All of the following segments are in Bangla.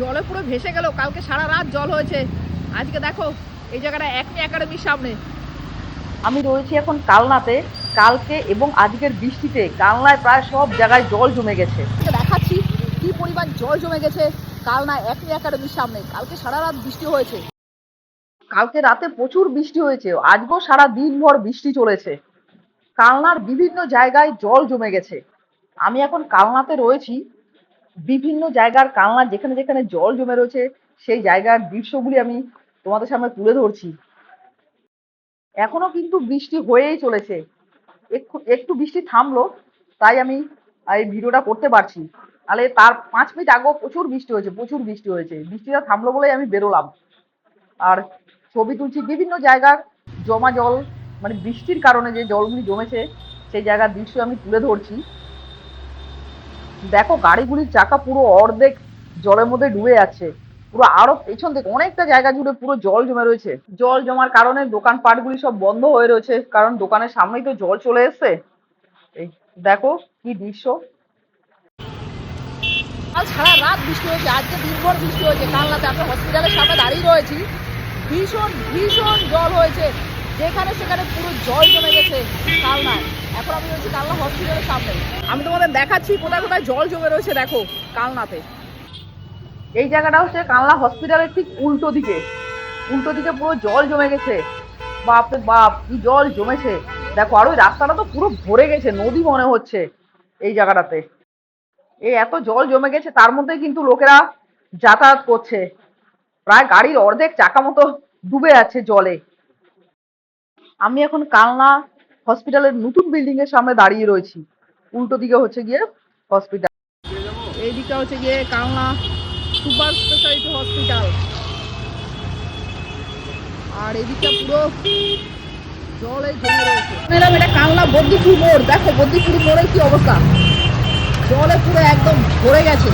জলে পুরো ভেসে গেল কালকে সারা রাত জল হয়েছে। আজকে দেখো এই জায়গাটা একমি একাডেমির সামনে। আমি রয়েছি এখন কালনাতে কালকে এবং আজকের বৃষ্টিতে। কালনায় প্রায় সব জায়গায় জল জমে গেছে। দেখাচ্ছি কি পরিমাণ জল জমে গেছে কাল না একমি একাডেমির সামনে। কালকে সারা রাত বৃষ্টি হয়েছে। কালকে রাতে প্রচুর বৃষ্টি হয়েছে। আজকেও সারা দিনভর বৃষ্টি চলেছে। কালনার বিভিন্ন জায়গায় জল জমে গেছে। আমি এখন কালনাতে রয়েছি। বিভিন্ন জায়গার কালনা, যেখানে যেখানে জল জমে রয়েছে, সেই জায়গার দৃশ্যগুলি আমি তোমাদের সামনে তুলে ধরছি। এখনও কিন্তু বৃষ্টি হয়েই চলেছে। একটু একটু বৃষ্টি থামলো, তাই আমি এই ভিডিওটা করতে পারছি। তাহলে তার পাঁচ মিনিট আগেও প্রচুর বৃষ্টি হয়েছে, প্রচুর বৃষ্টি হয়েছে। বৃষ্টিটা থামলো বলেই আমি বেরোলাম। আর ছবি তুলছি বিভিন্ন জায়গার জমা জল মানে বৃষ্টির কারণে যে জলগুলি জমেছে, সেই জায়গার দৃশ্য আমি তুলে ধরছি। দেখো, গাড়িগুলির চাকা পুরো অর্ধেক জলের মধ্যে ডুবে যাচ্ছে। পুরো আরও পেছন থেকে অনেকটা জায়গা জুড়ে পুরো জল জমে রয়েছে। জল জমার কারণে দোকানপাটগুলি সব বন্ধ হয়ে রয়েছে, কারণ দোকানের সামনেই তো জল চলে এসছে। এই দেখো কি দৃশ্য। কাল সারা রাত বৃষ্টি হয়েছে, আজকে দিনভর বৃষ্টি হয়েছে। কাল রাতে আমরা হসপিটালের সামনে দাঁড়িয়ে রয়েছি। ভীষণ ভীষণ জল হয়েছে। যেখানে সেখানে পুরো জল জমে গেছে কালনায়। এখন আমি রয়েছি কালনা হসপিটালের সামনে। আমি তোমাদের দেখাচ্ছি কোথায় কোথায় জল জমে রয়েছে, দেখো, কালনাতে। এই জায়গাটা হচ্ছে কালনা হসপিটালের ঠিক উল্টো দিকে। উল্টো দিকে পুরো জল জমে গেছে। বাপরে বাপ, কি জল জমেছে। দেখো, আর ওই রাস্তাটা তো পুরো ভরে গেছে, নদী মনে হচ্ছে এই জায়গাটাতে। এই এত জল জমে গেছে, তার মধ্যে কিন্তু লোকেরা যাতায়াত করছে। প্রায় গাড়ির অর্ধেক চাকা মতো ডুবে যাচ্ছে জলে। আমি এখন কালনা হসপিটালের নতুন বিল্ডিং এর সামনে দাঁড়িয়ে রয়েছি। উল্টো দিকে হচ্ছে গিয়ে হসপিটাল এই দিকটা হচ্ছে গিয়ে কালনা সুপার স্পেশালিটি হসপিটাল। আর এদিকটা পুরো জলে জমে রয়েছে। ম্যাডাম এটা কালনা বদ্দিপুর মোড়। দেখো বদ্দিপুর মোড়ের কি অবস্থা? জলে পুরো একদম ভরে গেছে।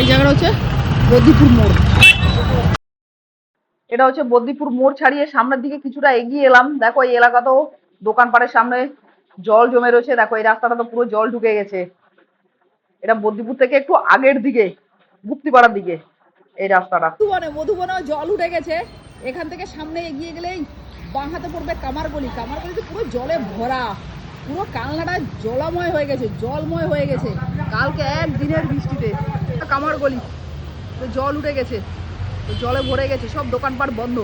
এই জায়গাটা হচ্ছে বদ্দিপুর মোড়। এটা হচ্ছে বদ্দিপুর মোড় ছাড়িয়ে সামনের দিকে কিছুটা এগিয়ে এলাম। দেখো, এই এলাকাতেও দোকানপাটের সামনে জল জমে রয়েছে। দেখো, এই রাস্তাটা তো পুরো জল ঢুকে গেছে। এটা বদ্দিপুর থেকে একটু আগের দিকে, গুপ্তিপাড়ার দিকে, এই রাস্তাটা। মধুবনে মধুবনে জল উঠে গেছে। এখান থেকে সামনে এগিয়ে গেলেই বাঁ হাতে পড়বে কামারগলি কামারগলিতে পুরো জলে ভরা। পুরো কালনাটা জলময় হয়ে গেছে, জলময় হয়ে গেছে। কালকে এক দিনের বৃষ্টিতে কামারগলি তো জল উঠে গেছে। তো জলে ভরে গেছে সব দোকানপাট বন্ধ।